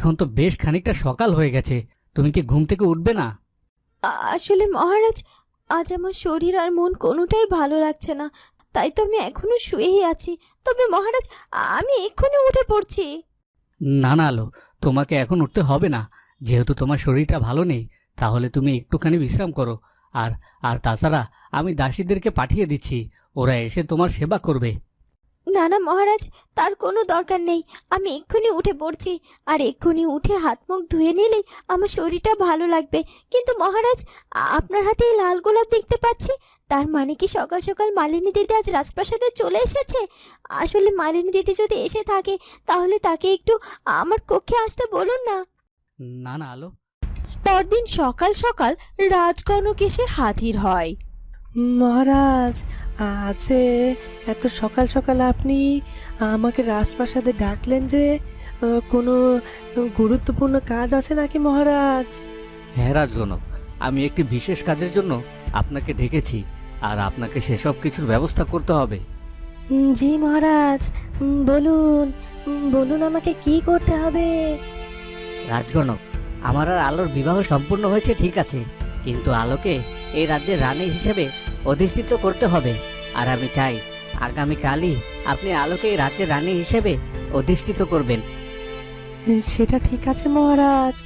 এখন তো বেশ খানিকটা সকাল হয়ে গেছে। তুমি কি ঘুম থেকে উঠবে না? আসলে মহারাজ আজ আমার শরীর আর মন কোনোটাই ভালো লাগছে না। তাই তো আমি এখনও শুয়েই আছি। তবে মহারাজ আমি এক্ষুনি উঠে পড়ছি। না না আলো তোমাকে এখন উঠতে হবে না। যেহেতু তোমার শরীরটা ভালো নেই তাহলে তুমি একটুখানি বিশ্রাম করো। আর আর তাছাড়া আমি দাসীদেরকে পাঠিয়ে দিচ্ছি। ওরা এসে তোমার সেবা করবে। না না মহারাজ তার কোনো দরকার নেই। আমি এক্ষুনি উঠে পড়ছি। আর এক্ষুনি উঠে হাত মুখ ধুয়ে নিলেই আমার শরীরটা ভালো লাগবে। কিন্তু মহারাজ আপনার হাতে এই লাল গোলাপ দেখতে পাচ্ছি। তার মানে কি সকাল সকাল মালিনী দিদি আজ রাজপ্রাসাদে চলে এসেছে? আসলে মালিনী দিদি যদি এসে থাকে তাহলে তাকে একটু আমার কক্ষে আসতে বলুন না। না না আলো। পরদিন সকাল সকাল রাজকনক এসে হাজির হয়। মহারাজ আছে। এত সকাল সকাল আপনি আমাকে রাজপ্রাসাদে ডাকলেন যে কোনো গুরুত্বপূর্ণ কাজ আছে নাকি মহারাজ? হ্যাঁ রাজগণক আমি একটি বিশেষ কাজের জন্য আপনাকে ডেকেছি আর আপনাকে সেসব কিছুর ব্যবস্থা করতে হবে। জি মহারাজ বলুন বলুন আমাকে কি করতে হবে? রাজগণক আমার আর আলোর বিবাহ সম্পূর্ণ হয়েছে ঠিক আছে কিন্তু আলোকে এই রাজ্যের রানী হিসেবে অধিষ্ঠিত করতে হবে। আর আমি চাই আগামীকালই আপনি আলোকে এই রাজ্যের রানী হিসেবে অধিষ্ঠিত করবেন। সেটা ঠিক আছে মহারাজ,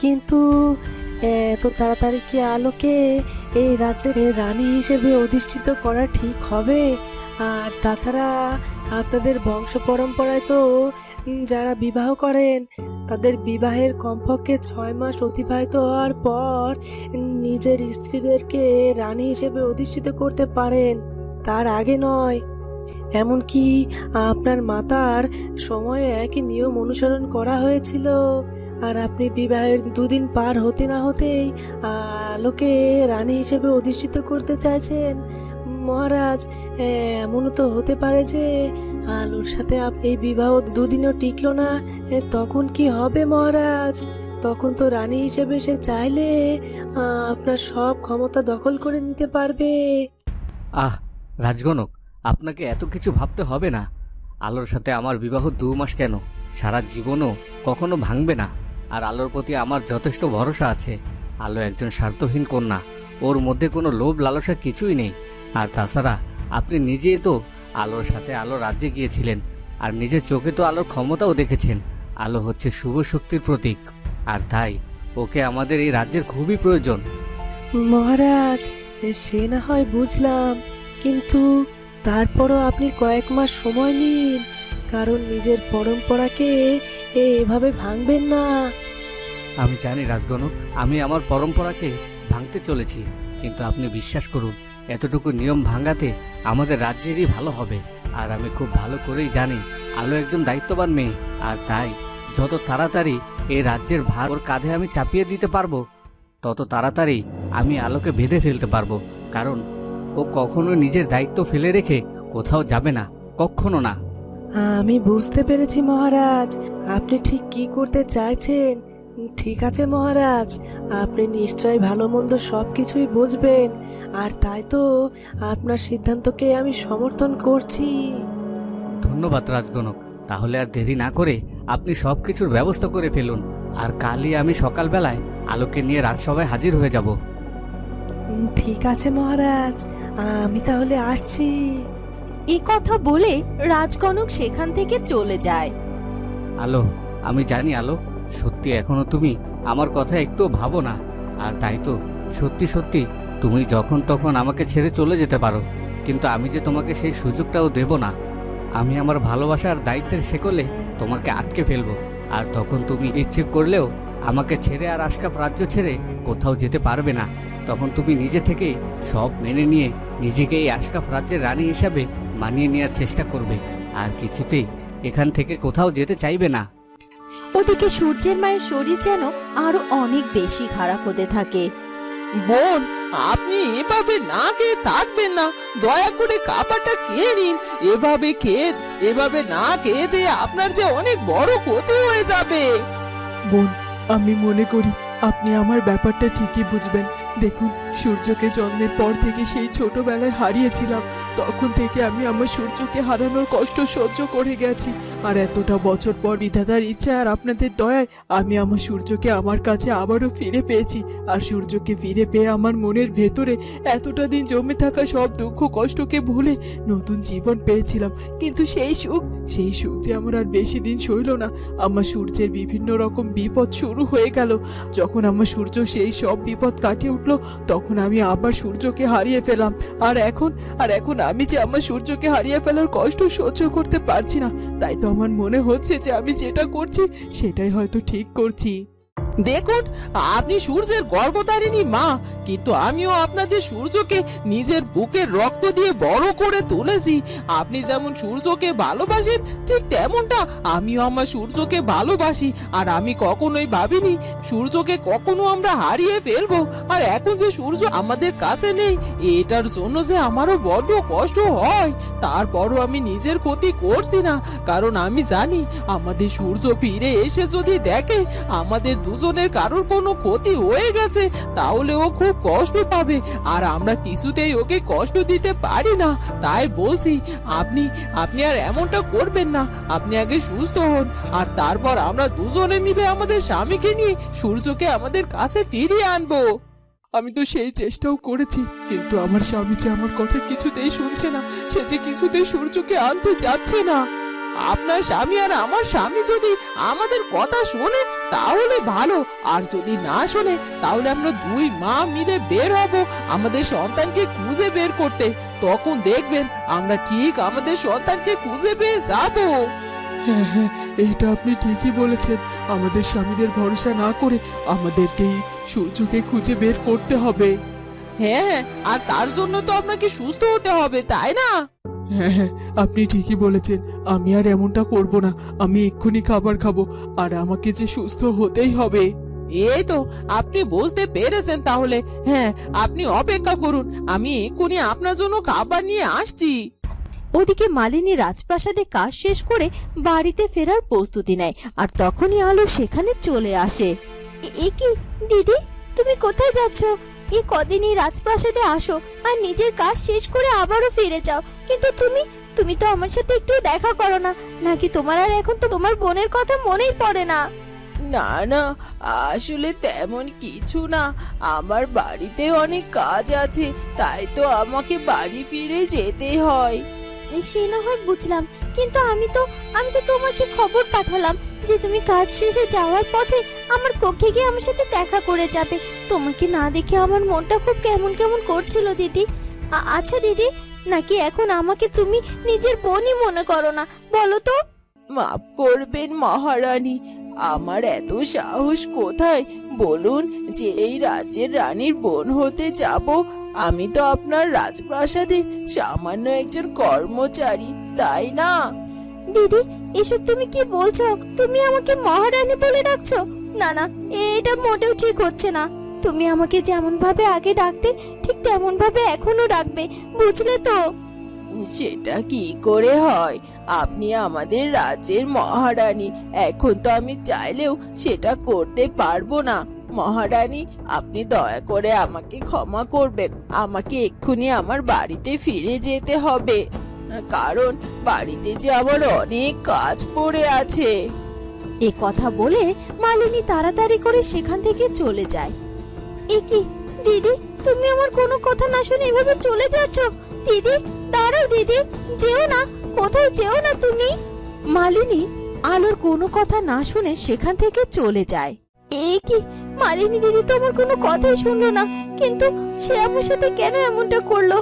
কিন্তু এত তাড়াতাড়ি কি আলোকে এই রাজ্যের রানী হিসেবে অধিষ্ঠিত করা ঠিক হবে? আর তাছাড়া আপনাদের বংশ পরম্পরায় তো যারা বিবাহ করেন, তাদের বিবাহের কমপক্ষে ছয় মাস অতিবাহিত হওয়ার পর নিজের স্ত্রীদেরকে রানী হিসেবে অধিষ্ঠিত করতে পারেন। তার আগে নয়। এমনকি আপনার মাতার সময়ে একই নিয়ম অনুসরণ করা হয়েছিল। আর আপনি বিবাহের দুদিন পার হতে না হতেই আলোকে রানী হিসেবে অধিষ্ঠিত করতে চাইছেন। মহারাজ, এমনও তো হতে পারে যে আলোর সাথে এই বিবাহ দুদিনও টিকলো না। তখন কি হবে মহারাজ? তখন তো রানী হিসেবে সে চাইলে আপনার সব ক্ষমতা দখল করে নিতে পারবে। আহ রাজগণক, আপনাকে এত কিছু ভাবতে হবে না। আলোর সাথে আমার বিবাহ দু মাস কেন? সারা জীবনও কখনো ভাঙবে না। আর আলোর প্রতি আমার যথেষ্ট ভরসা আছে। আলো একজন স্বার্থহীন কন্যা। ওর মধ্যে কোনো লোভ লালসা কিছুই নেই। আর তাছাড়া আপনি নিজেই তো আলোর সাথে আলো রাজ্যে গিয়েছিলেন। আর নিজের চোখে তো আলোর ক্ষমতাও দেখেছেন। আলো হচ্ছে শুভ শক্তির প্রতীক। আর তাই ওকে আমাদের এই রাজ্যের খুবই প্রয়োজন। মহারাজ, সে না হয় বুঝলাম কিন্তু তারপরও আপনি কয়েক মাস সময় নিন, কারণ নিজের পরম্পরাকে এভাবে ভাঙবেন না। আমি জানি রাজগণক, আমি আমার পরম্পরাকে ভাঙতে চলেছি, কিন্তু আপনি বিশ্বাস করুন, এতটুকু নিয়ম ভাঙাতে আমাদের রাজ্যেরই ভালো হবে। আর আমি খুব ভালো করেই জানি, আলো একজন দায়িত্ববান মেয়ে, আর তাই যত তাড়াতাড়ি এই রাজ্যের ভার ওর কাঁধে আমি চাপিয়ে দিতে পারব, তত তাড়াতাড়ি আমি আলোকে বেঁধে ফেলতে পারব, কারণ ও কখনো নিজের দায়িত্ব ফেলে রেখে কোথাও যাবে না কখনো না। আমি বুঝতে পেরেছি মহারাজ আপনি ঠিক কি করতে চাইছেন? ঠিক আছে মহারাজ আপনি নিশ্চয় ভালো মন্দ সব কিছুই বুঝবেন আর তাই তো আপনার সিদ্ধান্তকে আমি সমর্থন করছি। ধন্যবাদ রাজগণক তাহলে আর দেরি না করে আপনি সব কিছুর ব্যবস্থা করে ফেলুন আর কালই আমি সকালবেলায় আলোকে নিয়ে রাজসভায় হাজির হয়ে যাব। ঠিক আছে মহারাজ আমি তাহলে আসছি। এ কথা বলে রাজকনক সেখান থেকে চলে যায়। আলো আমি জানি আলো সত্যি এখনও তুমি আমার কথা একটুও ভাবো না। আর তাই তো সত্যি সত্যি তুমি যখন তখন আমাকে ছেড়ে চলে যেতে পারো কিন্তু আমি যে তোমাকে সেই সুযোগটাও দেব না। আমি আমার ভালোবাসার দায়িত্বের শেকলে তোমাকে আটকে ফেলব আর তখন তুমি ইচ্ছে করলেও আমাকে ছেড়ে আর আশকাফ রাজ্য ছেড়ে কোথাও যেতে পারবে না। তখন তুমি নিজে থেকেই সব মেনে নিয়ে নিজেকে এই আশকাফ রাজ্যের রানী হিসাবে মানিয়ে নেওয়ার চেষ্টা করবে। আর কিছুতেই এখান থেকে কোথাও যেতে চাইবে না। ওদিকে সূর্যের মায়ের শরীর যেন আরও অনেক বেশি খারাপ হতে থাকে। বোন আপনি এভাবে না খেয়ে থাকবেন না। দয়া করে খাবারটা খেয়ে নিন। এভাবে খেয়ে এভাবে না খেয়ে দিয়ে আপনার যে অনেক বড় ক্ষতি হয়ে যাবে। বোন আমি মনে করি আপনি আমার ব্যাপারটা ঠিকই বুঝবেন। দেখুন, সূর্যকে জন্মের পর থেকে সেই ছোটবেলায় হারিয়েছিলাম। তখন থেকে আমি আমার সূর্যকে হারানোর কষ্ট সহ্য করে গেছি। আর এতটা বছর পর বিধাতার ইচ্ছা আর আপনাদের দয়ায় আমি আমার সূর্যকে আমার কাছে আবারও ফিরে পেয়েছি। আর সূর্যকে ফিরে পেয়ে আমার মনের ভেতরে এতটা দিন জমে থাকা সব দুঃখ কষ্টকে ভুলে নতুন জীবন পেয়েছিলাম। কিন্তু সেই সুখ সেই সুখ যে আমার আর বেশি দিন সইল না, আমার সূর্যের বিভিন্ন রকম বিপদ শুরু হয়ে গেল। যখন আমার সূর্য সেই সব বিপদ কাটিয়ে উঠল তখন আমি আবার সূর্যকে হারিয়ে ফেলাম আর এখন আর এখন আমি যে আমার সূর্যকে হারিয়ে ফেলার কষ্ট সহ্য করতে পারছি না, তাই তো আমার মনে হচ্ছে যে আমি যেটা করছি, সেটাই হয়তো ঠিক করছি। দেখুন, আপনি সূর্যের গর্ভধারিণী মা, কিন্তু আমিও আপনাদের সূর্যকে নিজের বুকের রক্ত দিয়ে বড় করে তুলেছি। আপনি যেমন সূর্যকে ভালোবাসেন, ঠিক তেমনটা আমিও আমার সূর্যকে ভালোবাসি, আর আমি কখনোই ভাবিনি সূর্যকে কখনো আমরা হারিয়ে ফেলব। আর এখন যে সূর্য আমাদের কাছে নেই, এটার জন্য যে আমারও বড্ড কষ্ট হয়, তারপরও আমি নিজের ক্ষতি করছি না। কারণ আমি জানি, আমাদের সূর্য ফিরে এসে যদি দেখে, আমাদের দুজনের কারোর কোনো ক্ষতি হয়ে গেছে, তাহলে ও খুব কষ্ট পাবে। আর আমরা কিছুতেই ওকে কষ্ট দিতে পারি না। তাই বলছি, আপনি আপনি আর এমনটা করবেন না। আপনি আগে সুস্থ হন, আর তারপর আমরা দুজনে মিলে আমাদের স্বামীকে নিয়ে সূর্যকে আমাদের কাছে ফিরিয়ে আনব। আমি তো সেই চেষ্টাও করেছি, কিন্তু আমার স্বামী যে আমার কথা কিছুতেই শুনছে না, সে যে কিছুতেই সূর্যকে আনতে যাচ্ছে না। আপনার স্বামী আর আমার স্বামী যদি আমাদের কথা শোনে তাহলে ভালো। আর যদি না শোনে তাহলে আমরা দুই মা মিলে বের হব আমাদের সন্তানকে খুঁজে বের করতে। তখন দেখবেন আমরা ঠিক আমাদের সন্তানকে খুঁজে পেয়ে যাব। হ্যাঁ হ্যাঁ এটা আপনি ঠিকই বলেছেন। আমাদের স্বামীদের ভরসা না করে আমাদেরকেই সূর্যকে খুঁজে বের করতে হবে। হ্যাঁ আর তার জন্য তো আপনাকে সুস্থ হতে হবে তাই না? হ্যাঁ হ্যাঁ আপনি ঠিকই বলেছেন। আমি আর এমনটা করব না। আমি এক্ষুনি খাবার খাব আর আমাকে যে সুস্থ হতেই হবে। এই তো আপনি বুঝতে পেরেছেন তাহলে। হ্যাঁ আপনি অপেক্ষা করুন আমি এক্ষুনি আপনার জন্য খাবার নিয়ে আসছি। ওদিকে মালিনী রাজপ্রাসাদে কাজ শেষ করে বাড়িতে ফেরার প্রস্তুতি নেয় আর তখনই আলো সেখানে চলে আসে। এ- কি দিদি তুমি কোথায় যাচ্ছ? এই কদিনই রাজপ্রাসাদে আসো আর নিজের কাজ শেষ করে আবারও ফিরে যাও। কিন্তু তুমি তুমি তো আমার সাথে একটু দেখা করো না। নাকি তোমার আর এখন তো তোমার বোনের কথা মনেই পড়ে না? না না আসলে তেমন কিছু না। আমার বাড়িতে অনেক কাজ আছে তাই তো আমাকে বাড়ি ফিরে যেতে হয়। সে না হয় বুঝলাম কিন্তু আমি তো আমি তো তোমাকে খবর পাঠালাম। যে তুমি কাজ শেষে যাওয়ার পথে আমার কক্ষে গিয়ে আমার সাথে দেখা করে যাবে। তোমাকে না দেখে আমার মনটা খুব কেমন কেমন করছিল দিদি। আচ্ছা দিদি নাকি এখন আমাকে তুমি নিজের বোনই মনে করো না? বলো তো। মাফ করবেন মহারানী। আমার এত সাহস কোথায়? বলুন যে এই রাজ্যের রানীর বোন হতে যাব আমি তো আপনার রাজপ্রাসাদের সামান্য একজন কর্মচারী তাই না? দিদি এসব তুমি কি বলছো? তুমি আমাকে মহারানী বলে ডাকছো? না না, এটা মোটেও ঠিক হচ্ছে না। তুমি আমাকে যেমন ভাবে আগে ডাকতে, ঠিক তেমন ভাবে এখনও ডাকবে, বুঝলে তো? সেটা কি করে হয়? আপনি আমাদের রাজ্যের মহারানী। এখন তো আমি চাইলেও সেটা করতে পারব না। মহারানী, আপনি দয়া করে আমাকে ক্ষমা করবেন। আমাকে এক্ষুনি আমার বাড়িতে ফিরে যেতে হবে। কারণ বাড়িতে যে আমার অনেক কাজ পড়ে আছে। এ কথা বলে মালিনী তাড়াতাড়ি করে সেখান থেকে চলে যায়। এ কি দিদি তুমি আমার কোনো কথা না শুনে এভাবে চলে যাচ্ছ? দিদি দাঁড়াও দিদি যেও না কোথাও যেও না তুমি। মালিনী আলোর কোনো কথা না শুনে সেখান থেকে চলে যায়। এ কি মালিনী দিদি তো আমার কোনো কথাই শুনলো না কিন্তু সে আমার সাথে কেন এমনটা করল?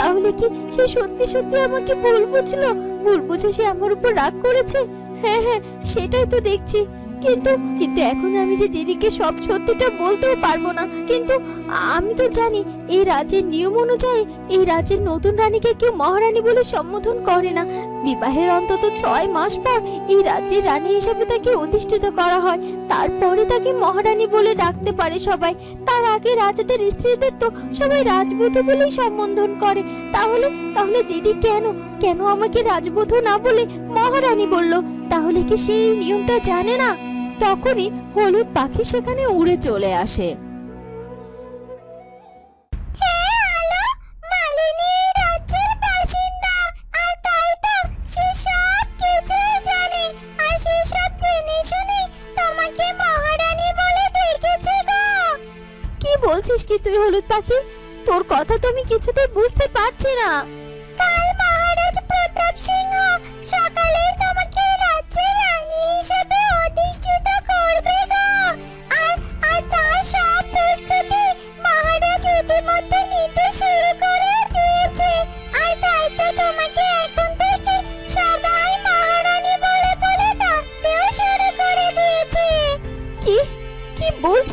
তাহলে কি সে সত্যি সত্যি আমাকে ভুল বুঝলো? ভুল বুঝে সে আমার উপর রাগ করেছে? হ্যাঁ হ্যাঁ সেটাই তো দেখছি। কিন্তু কিন্তু এখন আমি যে দিদিকে সব সত্যিটা বলতেও পারব না, কিন্তু আমি তো জানি এই রাজ্যের নিয়ম অনুযায়ী এই রাজ্যের নতুন রানীকে কেউ মহারানী বলে সম্বোধন করে না। বিবাহের অন্তত ছয় মাস পর এই রাজ্যের রানী হিসেবে তাকে অধিষ্ঠিত করা হয়। তারপরে তাকে মহারানী বলে ডাকতে পারে সবাই। তার আগে রাজাদের স্ত্রীদের তো সবাই রাজবধূ বলেই সম্বোধন করে। তাহলে তাহলে দিদি কেন কেন আমাকে রাজবধূ না বলে মহারানী বলল? তাহলে কি সেই নিয়মটা জানে না? তখনই হলুদ পাখি সেখানে উড়ে চলে আসে। বলছিস কি তুই হলুদ পাখি? তোর কথা তো আমি কিছুতে বুঝতে পারছি না। কাল মহারাজ প্রতাপ সিংহ সকালে